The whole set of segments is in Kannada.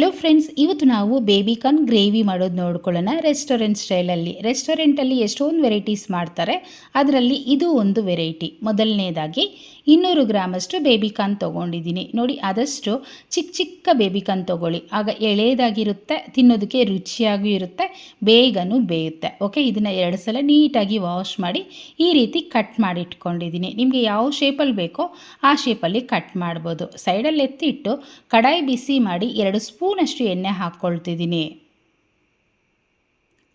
ಹಲೋ ಫ್ರೆಂಡ್ಸ್ ಇವತ್ತು ನಾವು ಬೇಬಿ ಕಾರ್ನ್ ಗ್ರೇವಿ ಮಾಡೋದು ನೋಡ್ಕೊಳ್ಳೋಣ ರೆಸ್ಟೋರೆಂಟ್ ಸ್ಟೈಲಲ್ಲಿ ರೆಸ್ಟೋರೆಂಟಲ್ಲಿ ಎಷ್ಟೊಂದು ವೆರೈಟೀಸ್ ಮಾಡ್ತಾರೆ, ಅದರಲ್ಲಿ ಇದು ಒಂದು ವೆರೈಟಿ ಮೊದಲನೇದಾಗಿ ಇನ್ನೂರು ಗ್ರಾಮಷ್ಟು ಬೇಬಿಕಾರ್ನ್ ತೊಗೊಂಡಿದ್ದೀನಿ. ನೋಡಿ, ಆದಷ್ಟು ಚಿಕ್ಕ ಚಿಕ್ಕ ಬೇಬಿ ಕಾರ್ನ್ ತೊಗೊಳ್ಳಿ. ಆಗ ಎಳೆಯದಾಗಿರುತ್ತೆ ತಿನ್ನೋದಕ್ಕೆ ರುಚಿಯಾಗೂ ಇರುತ್ತೆ, ಬೇಗನೂ ಬೇಯುತ್ತೆ. ಓಕೆ ಇದನ್ನು ಎರಡು ಸಲ ನೀಟಾಗಿ ವಾಶ್ ಮಾಡಿ ಈ ರೀತಿ ಕಟ್ ಮಾಡಿ ಇಟ್ಕೊಂಡಿದ್ದೀನಿ. ನಿಮಗೆ ಯಾವ ಶೇಪಲ್ಲಿ ಬೇಕೋ ಆ ಶೇಪಲ್ಲಿ ಕಟ್ ಮಾಡ್ಬೋದು. ಸೈಡಲ್ಲಿ ಎತ್ತಿಟ್ಟು ಕಡಾಯಿ ಬಿಸಿ ಮಾಡಿ ಎರಡು ಸ್ಪೂನ್ ಸ್ಪೂನಷ್ಟು ಎಣ್ಣೆ ಹಾಕ್ಕೊಳ್ತಿದ್ದೀನಿ.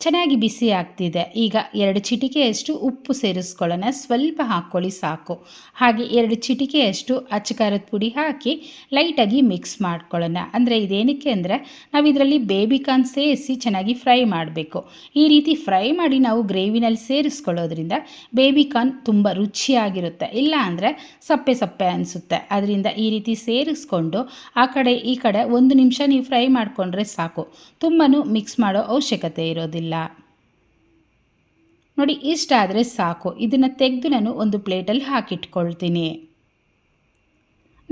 ಚೆನ್ನಾಗಿ ಬಿಸಿ ಆಗ್ತಿದೆ. ಈಗ ಎರಡು ಚಿಟಿಕೆಯಷ್ಟು ಉಪ್ಪು ಸೇರಿಸ್ಕೊಳ್ಳೋಣ. ಸ್ವಲ್ಪ ಹಾಕ್ಕೊಳ್ಳಿ ಸಾಕು. ಹಾಗೆ ಎರಡು ಚಿಟಿಕೆಯಷ್ಟು ಅಚ್ಚಕಾರದ ಪುಡಿ ಹಾಕಿ ಲೈಟಾಗಿ ಮಿಕ್ಸ್ ಮಾಡ್ಕೊಳ್ಳೋಣ. ಅಂದರೆ ಇದೇನಕ್ಕೆ ಅಂದರೆ ನಾವು ಇದರಲ್ಲಿ ಬೇಬಿಕಾನ್ ಸೇರಿಸಿ ಚೆನ್ನಾಗಿ ಫ್ರೈ ಮಾಡಬೇಕು. ಈ ರೀತಿ ಫ್ರೈ ಮಾಡಿ ನಾವು ಗ್ರೇವಿನಲ್ಲಿ ಸೇರಿಸ್ಕೊಳ್ಳೋದ್ರಿಂದ ಬೇಬಿಕಾನ್ ತುಂಬ ರುಚಿಯಾಗಿರುತ್ತೆ. ಇಲ್ಲ ಅಂದರೆ ಸಪ್ಪೆ ಸಪ್ಪೆ ಅನಿಸುತ್ತೆ. ಅದರಿಂದ ಈ ರೀತಿ ಸೇರಿಸ್ಕೊಂಡು ಆ ಕಡೆ ಈ ಕಡೆ ಒಂದು ನಿಮಿಷ ನೀವು ಫ್ರೈ ಮಾಡಿಕೊಂಡ್ರೆ ಸಾಕು. ತುಂಬಾ ಮಿಕ್ಸ್ ಮಾಡೋ ಅವಶ್ಯಕತೆ ಇರೋದಿಲ್ಲ. ನೋಡಿ ಇಷ್ಟಾದರೆ ಸಾಕು. ಇದನ್ನು ತೆಗೆದು ನಾನು ಒಂದು ಪ್ಲೇಟಲ್ಲಿ ಹಾಕಿಟ್ಕೊಳ್ತೀನಿ.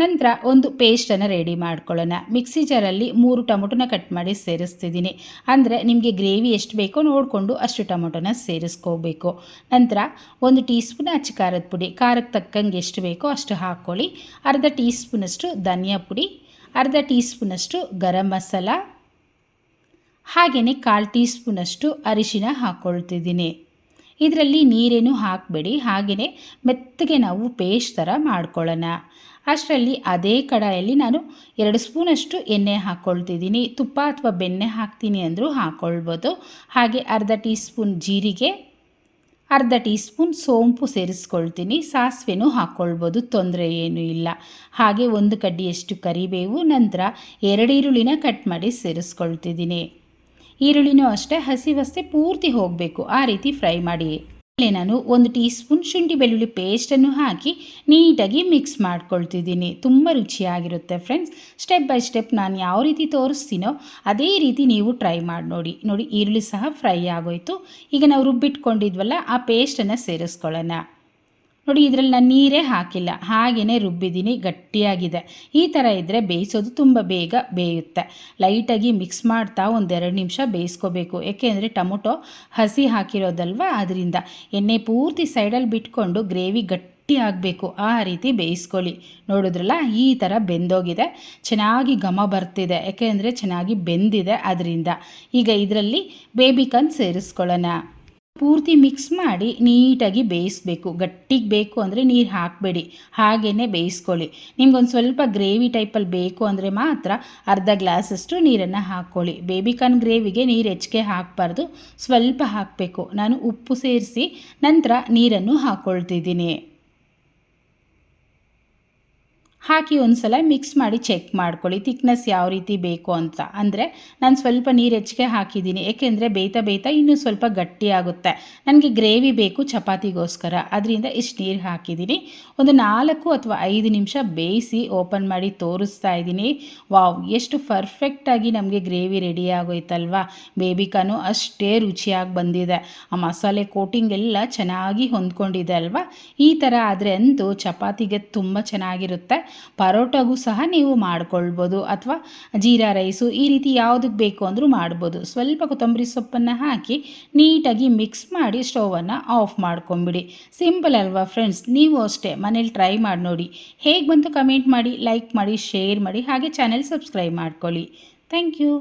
ನಂತರ ಒಂದು ಪೇಸ್ಟನ್ನು ರೆಡಿ ಮಾಡ್ಕೊಳ್ಳೋಣ. ಮಿಕ್ಸಿ ಜಾರಲ್ಲಿ ಮೂರು ಟೊಮೊಟೊನ ಕಟ್ ಮಾಡಿ ಸೇರಿಸ್ತಿದ್ದೀನಿ. ಅಂದರೆ ನಿಮಗೆ ಗ್ರೇವಿ ಎಷ್ಟು ಬೇಕೋ ನೋಡಿಕೊಂಡು ಅಷ್ಟು ಟೊಮೊಟೊನ ಸೇರಿಸ್ಕೋಬೇಕು. ನಂತರ ಒಂದು ಟೀ ಸ್ಪೂನ್ ಅಚ್ಚು ಖಾರದ ಪುಡಿ ಖಾರಕ್ಕೆ ತಕ್ಕಂಗೆ ಎಷ್ಟು ಬೇಕೋ ಅಷ್ಟು ಹಾಕ್ಕೊಳ್ಳಿ. ಅರ್ಧ ಟೀ ಸ್ಪೂನಷ್ಟು ಧನಿಯಾ ಪುಡಿ, ಅರ್ಧ ಟೀ ಸ್ಪೂನಷ್ಟು ಗರಂ ಮಸಾಲ ಹಾಗೆಯೇ ಕಾಲು ಟೀ ಸ್ಪೂನಷ್ಟು ಅರಿಶಿನ ಹಾಕ್ಕೊಳ್ತಿದ್ದೀನಿ ಇದರಲ್ಲಿ ನೀರೇನು ಹಾಕಬೇಡಿ ಹಾಗೆಯೇ ಮೆತ್ತಗೆ ನಾವು ಪೇಸ್ಟ್ ಥರ ಮಾಡ್ಕೊಳ್ಳೋಣ. ಅಷ್ಟರಲ್ಲಿ ಅದೇ ಕಡಾಯಲ್ಲಿ ನಾನು ಎರಡು ಸ್ಪೂನಷ್ಟು ಎಣ್ಣೆ ಹಾಕ್ಕೊಳ್ತಿದ್ದೀನಿ ತುಪ್ಪ ಅಥವಾ ಬೆಣ್ಣೆ ಹಾಕ್ತೀನಿ ಅಂದರೂ ಹಾಕ್ಕೊಳ್ಬೋದು ಹಾಗೆ ಅರ್ಧ ಟೀ ಸ್ಪೂನ್ ಜೀರಿಗೆ, ಅರ್ಧ ಟೀ ಸ್ಪೂನ್ ಸೋಂಪು ಸೇರಿಸ್ಕೊಳ್ತೀನಿ. ಸಾಸಿವೆನೂ ಹಾಕ್ಕೊಳ್ಬೋದು ತೊಂದರೆ ಏನೂ ಇಲ್ಲ. ಹಾಗೆ ಒಂದು ಕಡ್ಡಿಯಷ್ಟು ಕರಿಬೇವು, ನಂತರ ಎರಡು ಈರುಳ್ಳಿನ ಕಟ್ ಮಾಡಿ ಸೇರಿಸ್ಕೊಳ್ತಿದ್ದೀನಿ. ಈರುಳ್ಳಿನೂ ಅಷ್ಟೇ ಹಸಿವಸ್ತೆ ಪೂರ್ತಿ ಹೋಗಬೇಕು. ಆ ರೀತಿ ಫ್ರೈ ಮಾಡಿ. ಇಲ್ಲಿ ನಾನು ಒಂದು ಟೀ ಸ್ಪೂನ್ ಶುಂಠಿ ಬೆಳ್ಳುಳ್ಳಿ ಪೇಸ್ಟನ್ನು ಹಾಕಿ ನೀಟಾಗಿ ಮಿಕ್ಸ್ ಮಾಡ್ಕೊಳ್ತಿದ್ದೀನಿ. ತುಂಬ ರುಚಿಯಾಗಿರುತ್ತೆ ಫ್ರೆಂಡ್ಸ್ ಸ್ಟೆಪ್ ಬೈ ಸ್ಟೆಪ್ ನಾನು ಯಾವ ರೀತಿ ತೋರಿಸ್ತೀನೋ ಅದೇ ರೀತಿ ನೀವು ಟ್ರೈ ಮಾಡಿ ನೋಡಿ. ನೋಡಿ, ಈರುಳ್ಳಿ ಸಹ ಫ್ರೈ ಆಗೋಯಿತು. ಈಗ ನಾವು ರುಬ್ಬಿಟ್ಕೊಂಡಿದ್ವಲ್ಲ, ಆ ಪೇಸ್ಟನ್ನು ಸೇರಿಸ್ಕೊಳ್ಳೋಣ. ನೋಡಿ, ಇದರಲ್ಲಿ ನಾನು ನೀರೇ ಹಾಕಿಲ್ಲ. ಹಾಗೆಯೇ ರುಬ್ಬಿದ್ದೀನಿ, ಗಟ್ಟಿಯಾಗಿದೆ. ಈ ಥರ ಇದ್ದರೆ ಬೇಯಿಸೋದು ತುಂಬ ಬೇಗ ಬೇಯುತ್ತೆ. ಲೈಟಾಗಿ ಮಿಕ್ಸ್ ಮಾಡ್ತಾ ಒಂದೆರಡು ನಿಮಿಷ ಬೇಯಿಸ್ಕೋಬೇಕು. ಏಕೆಂದರೆ ಟೊಮೊಟೊ ಹಸಿ ಹಾಕಿರೋದಲ್ವ? ಅದರಿಂದ ಎಣ್ಣೆ ಪೂರ್ತಿ ಸೈಡಲ್ಲಿ ಬಿಟ್ಕೊಂಡು ಗ್ರೇವಿ ಗಟ್ಟಿ ಆಗಬೇಕು. ಆ ರೀತಿ ಬೇಯಿಸ್ಕೊಳ್ಳಿ. ನೋಡಿದ್ರಲ್ಲ, ಈ ಥರ ಬೆಂದೋಗಿದೆ. ಚೆನ್ನಾಗಿ ಘಮ ಬರ್ತಿದೆ. ಯಾಕೆಂದರೆ ಚೆನ್ನಾಗಿ ಬೆಂದಿದೆ ಅದರಿಂದ. ಈಗ ಇದರಲ್ಲಿ ಬೇಬಿಕನ್ ಸೇರಿಸ್ಕೊಳ್ಳೋಣ. ಪೂರ್ತಿ ಮಿಕ್ಸ್ ಮಾಡಿ ನೀಟಾಗಿ ಬೇಯಿಸಬೇಕು. ಗಟ್ಟಿಗೆ ಬೇಕು ಅಂದರೆ ನೀರು ಹಾಕಬೇಡಿ. ಹಾಗೇ ಬೇಯಿಸ್ಕೊಳ್ಳಿ. ನಿಮ್ಗೊಂದು ಸ್ವಲ್ಪ ಗ್ರೇವಿ ಟೈಪಲ್ಲಿ ಬೇಕು ಅಂದರೆ ಮಾತ್ರ ಅರ್ಧ ಗ್ಲಾಸಷ್ಟು ನೀರನ್ನು ಹಾಕ್ಕೊಳ್ಳಿ. ಬೇಬಿಕಾರ್ನ್ ಗ್ರೇವಿಗೆ ನೀರು ಹೆಚ್ಚಿಗೆ ಹಾಕಬಾರ್ದು. ಸ್ವಲ್ಪ ಹಾಕಬೇಕು. ನಾನು ಉಪ್ಪು ಸೇರಿಸಿ ನಂತರ ನೀರನ್ನು ಹಾಕ್ಕೊಳ್ತಿದ್ದೀನಿ ಹಾಕಿ ಒಂದು ಸಲ ಮಿಕ್ಸ್ ಮಾಡಿ ಚೆಕ್ ಮಾಡ್ಕೊಳ್ಳಿ ತಿಕ್ನೆಸ್ ಯಾವ ರೀತಿ ಬೇಕು ಅಂತ. ಅಂದರೆ ನಾನು ಸ್ವಲ್ಪ ನೀರು ಹೆಚ್ಚಿಗೆ ಹಾಕಿದ್ದೀನಿ. ಏಕೆಂದರೆ ಬೇಯ್ತಾ ಬೇಯ್ತಾ ಇನ್ನೂ ಸ್ವಲ್ಪ ಗಟ್ಟಿಯಾಗುತ್ತೆ ನನಗೆ ಗ್ರೇವಿ ಬೇಕು ಚಪಾತಿಗೋಸ್ಕರ. ಅದರಿಂದ ಇಷ್ಟು ನೀರು ಹಾಕಿದ್ದೀನಿ. ಒಂದು ನಾಲ್ಕು ಅಥವಾ ಐದು ನಿಮಿಷ ಬೇಯಿಸಿ ಓಪನ್ ಮಾಡಿ ತೋರಿಸ್ತಾ ಇದ್ದೀನಿ. ವಾವ್, ಎಷ್ಟು ಪರ್ಫೆಕ್ಟಾಗಿ ನಮಗೆ ಗ್ರೇವಿ ರೆಡಿ ಆಗೋಯ್ತಲ್ವಾ. ಬೇಬಿಕಾನು ಅಷ್ಟೇ ರುಚಿಯಾಗಿ ಬಂದಿದೆ. ಆ ಮಸಾಲೆ ಕೋಟಿಂಗ್ ಎಲ್ಲ ಚೆನ್ನಾಗಿ ಹೊಂದ್ಕೊಂಡಿದೆ ಅಲ್ವಾ? ಈ ಥರ ಆದರೆ ಅಂತೂ ಚಪಾತಿಗೆ ತುಂಬ ಚೆನ್ನಾಗಿರುತ್ತೆ. ಪರೋಟಾಗೂ ಸಹ ನೀವು ಮಾಡ್ಕೊಳ್ಬೋದು ಅಥವಾ ಜೀರಾ ರೈಸು ಈ ರೀತಿ ಯಾವುದಕ್ಕೆ ಬೇಕು ಅಂದರೂ ಮಾಡ್ಬೋದು. ಸ್ವಲ್ಪ ಕೊತ್ತಂಬರಿ ಸೊಪ್ಪನ್ನು ಹಾಕಿ ನೀಟಾಗಿ ಮಿಕ್ಸ್ ಮಾಡಿ ಸ್ಟೌವನ್ನು ಆಫ್ ಮಾಡ್ಕೊಂಬಿಡಿ. ಸಿಂಪಲ್ ಅಲ್ವಾ ಫ್ರೆಂಡ್ಸ್? ನೀವು ಅಷ್ಟೇ ಮನೇಲಿ ಟ್ರೈ ಮಾಡಿ ನೋಡಿ. ಹೇಗೆ ಬಂತು ಕಮೆಂಟ್ ಮಾಡಿ, ಲೈಕ್ ಮಾಡಿ, ಶೇರ್ ಮಾಡಿ, ಹಾಗೆ ಚಾನೆಲ್ ಸಬ್ಸ್ಕ್ರೈಬ್ ಮಾಡ್ಕೊಳ್ಳಿ. Thank you.